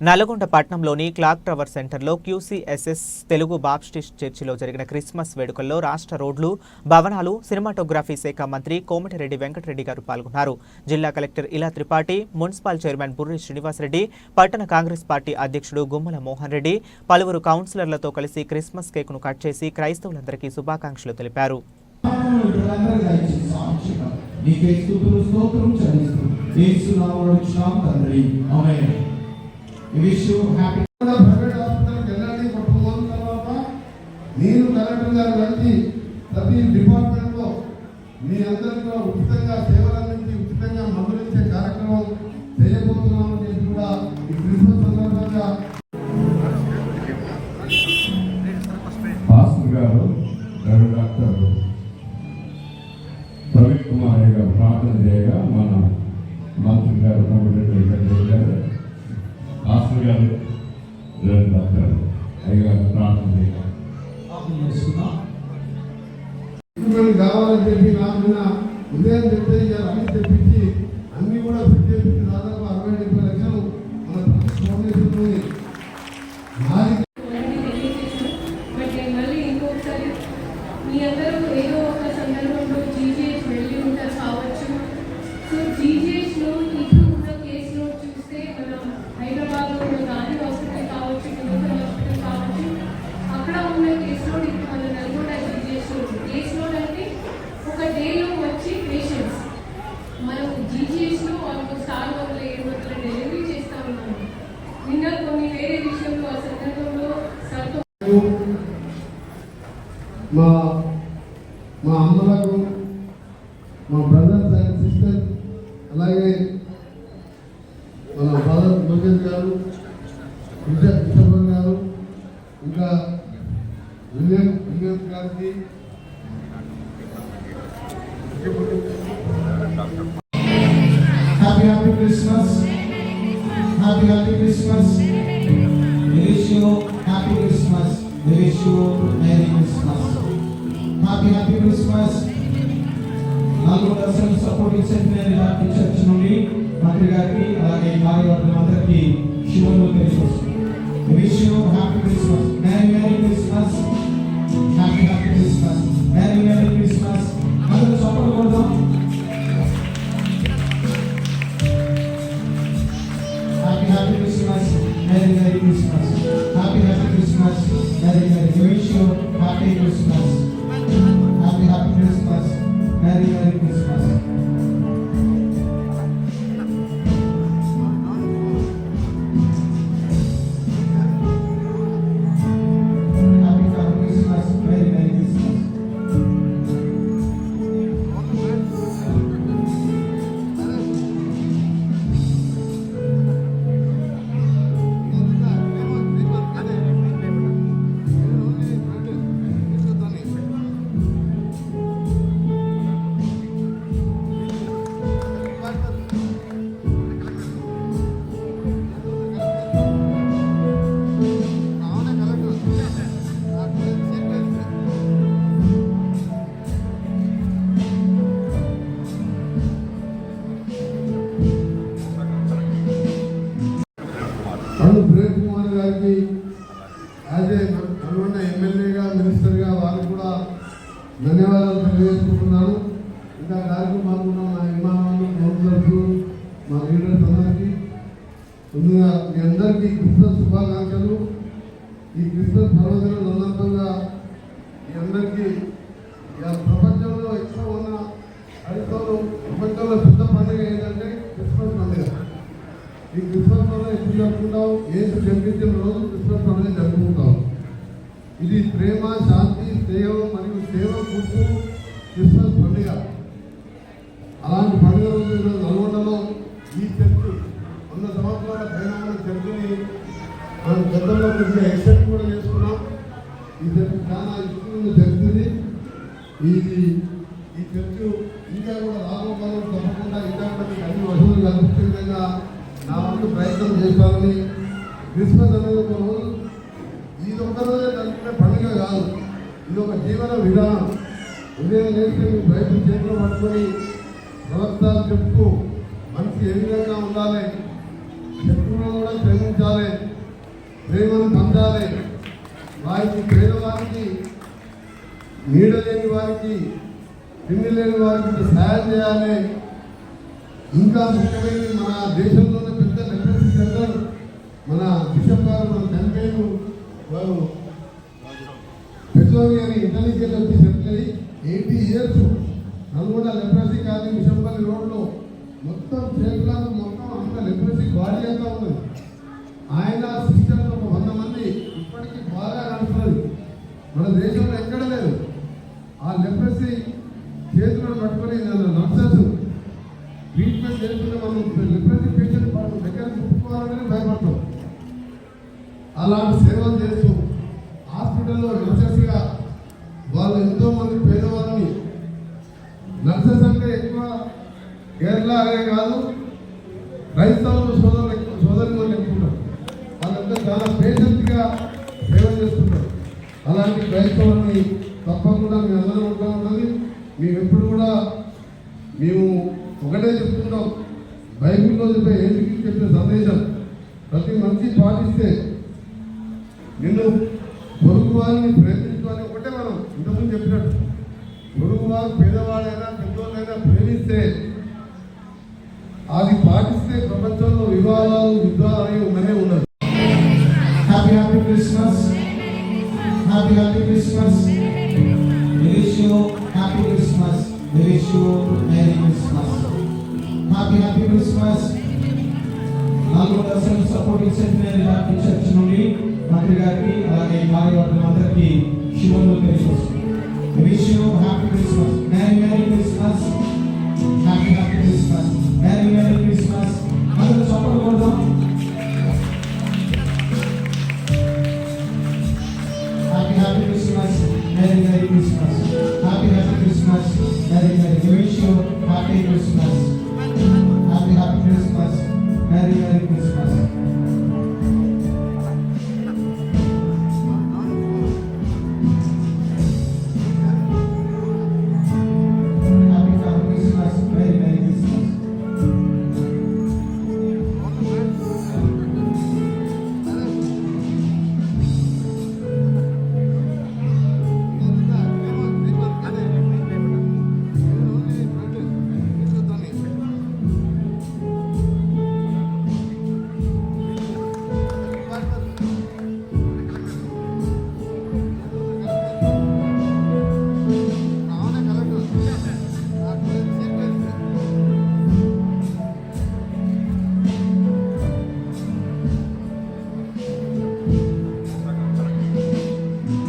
నల్గొండ పట్టణంలోని clock tower సెంటర్లో క్యూసీఎస్ఎస్ Telugu Baptist చర్చిలో జరిగిన క్రిస్మస్ వేడుకల్లో రాష్ట్ర రోడ్లు భవనాలు సినిమాటోగ్రఫీ శాఖ మంత్రి కోమటిరెడ్డి వెంకటరెడ్డి గారు పాల్గొన్నారు. జిల్లా collector Ila Tripathi municipal chairman Burri Srinivasareddy పట్టణ కాంగ్రెస్ పార్టీ అధ్యక్షుడు గుమ్మల మోహన్ రెడ్డి పలువురు కౌన్సిలర్లతో కలిసి క్రిస్మస్ కేకును కట్ చేసి క్రైస్తవులందరికీ శుభాకాంక్షలు తెలిపారు. నీకే స్తుతులు స్తోత్రం చెల్లిస్తూ యేసు నామములో ఇచ్చినాం తండ్రి ఆమేన్. విష్ యు హ్యాపీ ప్రైవేట్ హాస్పిటల్కి వెళ్ళండి ఒక టూ మంత్స్ తర్వాత నేను కలెక్టర్ గారు కలిసి ప్రతి డిపార్ట్మెంట్లో మీ అందరికీ ఉచితంగా సేవలు అందించి ఉచితంగా పాస్టర్ గారు. గారు డాక్టర్ అయ్యగారు ప్రార్థన చేయగా చేస్తున్నాం. ట్రీట్మెంట్ కావాలని చెప్పి నాకు నిన్న ఉదయం చెప్తే ఇక అన్ని తెప్పించి అన్ని కూడా ఫిట్ చేపించి దాదాపు అరవై డెబ్బై లక్షలు మన ఫౌండేషన్ విజయ్ గారు ఇంకా విలియం విలియం గారికి happy happy Christmas happy happy Christmas wish you happy Christmas wish you merry Christmas happy happy Christmas నాలుగు దర్శనం సపోర్టింగ్ సెంటినరీ హ్యాపీ చర్చ్ నుండి మంత్రి గారికి అలాగే కార్యవర్గం శుభములు తెలుసు యాజ్ ఏ ఎమ్మెల్యేగా మినిస్టర్గా వారు కూడా ధన్యవాదాలు తెలియజేసుకుంటున్నాను ఇంకా మాకు మా ఇమామాలు కౌన్సిలర్స్ మా లీడర్స్ అందరికీ ముందుగా మీ అందరికీ క్రిస్మస్ శుభాకాంక్షలు. ఈ క్రిస్మస్ పర్వదినం సందర్భంగా మీ అందరికీ ఇక ప్రపంచంలో ఎక్కువ ఉన్న క్రైస్తవులు ప్రపంచంలో పెద్ద పండుగ ఏంటంటే క్రిస్మస్ పండుగ ఈ క్రిస్మస్ పండుగ ఎప్పుడు జరుపుకుంటాం ఏసు జన్మించిన రోజు క్రిస్మస్ పండుగ జరుపుకుంటాం ఇది ప్రేమ శాంతి స్నేహం మరియు సేవ గుర్తు క్రిస్మస్ పండుగ. అలాంటి పండుగ రోజు ఈరోజు నల్గొండలో ఈ చర్చ్ వంద సంవత్సరాల పైన ఉన్న చర్చిని మనం గతంలో కొద్దిగా ఎక్సెప్ట్ కూడా చేసుకున్నాం. ఈ చర్చ్ చాలా ఇష్టమైన చర్చ్ ఇది ఈ చర్చ్ ఇంకా కూడా రాబోకాలం తప్పకుండా ఇంకా కూడా మీకు అన్ని వసతులు కల్పించే విధంగా నా వంతు ప్రయత్నం చేస్తానని క్రిస్మస్ అనేది ఒక రోజు ఇది ఒక జీవన విధానం. ఉదయం లేచి మీ చేతిలో పట్టుకొని ప్రవక్తాలు చెప్తూ మనిషి ఏ విధంగా ఉండాలి? శత్రువులను కూడా ప్రేమించాలి. ప్రేమను పంచాలి. వారికి పేదవారికి నీడ లేని వారికి తిండి లేని వారికి సహాయం చేయాలి. ఇంకా ముఖ్యమైనది మన దేశంలోనే పెద్ద లెప్రసీ సెంటర్ మన బిషప్ గారు మన చనిపోయిన వారు పెట్రోల్ అని ఇంటెలిజెన్స్ వచ్చి సెటిల్ అయ్యి eighty years Nalgonda leprosy colony Mishampalli రోడ్లో మొత్తం చేతులకు మొత్తం అంత లెప్రసీ బాడీ అంతా ఉన్నది. ఆయన సిస్టర్స్ ఒక వంద మంది ఇప్పటికీ బాగా నడుస్తున్నది. మన దేశంలో ఎక్కడ లేదు. ఆ లెప్రసీ చేతులను పట్టుకొని నన్ను నర్సెస్ ట్రీట్మెంట్ చేస్తుంటే మనం లెప్రసీ పేషెంట్ వాళ్ళ దగ్గర చెప్పుకోవాలంటే భయపడతాం. అలాంటి ఎట్లాగే కాదు క్రైస్తవులు సోదరులు సోదరులు వాళ్ళు వాళ్ళంతా చాలా పేషెంట్గా సేవ చేస్తుంటారు అలాంటి క్రైస్తవులని తప్పకుండా మీ అందరూ ఉంటా ఉన్నది. మేము ఎప్పుడు కూడా మేము ఒకటే చెప్తున్నాం. బైబిల్లో చెప్పే ఏంటికి చెప్పే సందేశం ప్రతి మనిషి పాటిస్తే నిన్ను పొరుగు వారిని ఒకటే మనం ఇంతకుముందు చెప్పినట్టు. పొరుగు వారు పేదవాడైనా పెద్దవాళ్ళైనా ప్రేమిస్తే అది పాటిస్తే ప్రపంచంలో వివాదాలు యుద్ధాలు అనేవి ఉన్ననే ఉండదు happy happy Christmas happy happy Christmas happy Christmas merry Christmas happy happy Christmas నాలుగు దర్శనం సపోర్టింగ్ సెంటర్ హ్యాపీ చర్చ్ నుండి మంత్రి గారికి అలాగే కార్యవర్గం things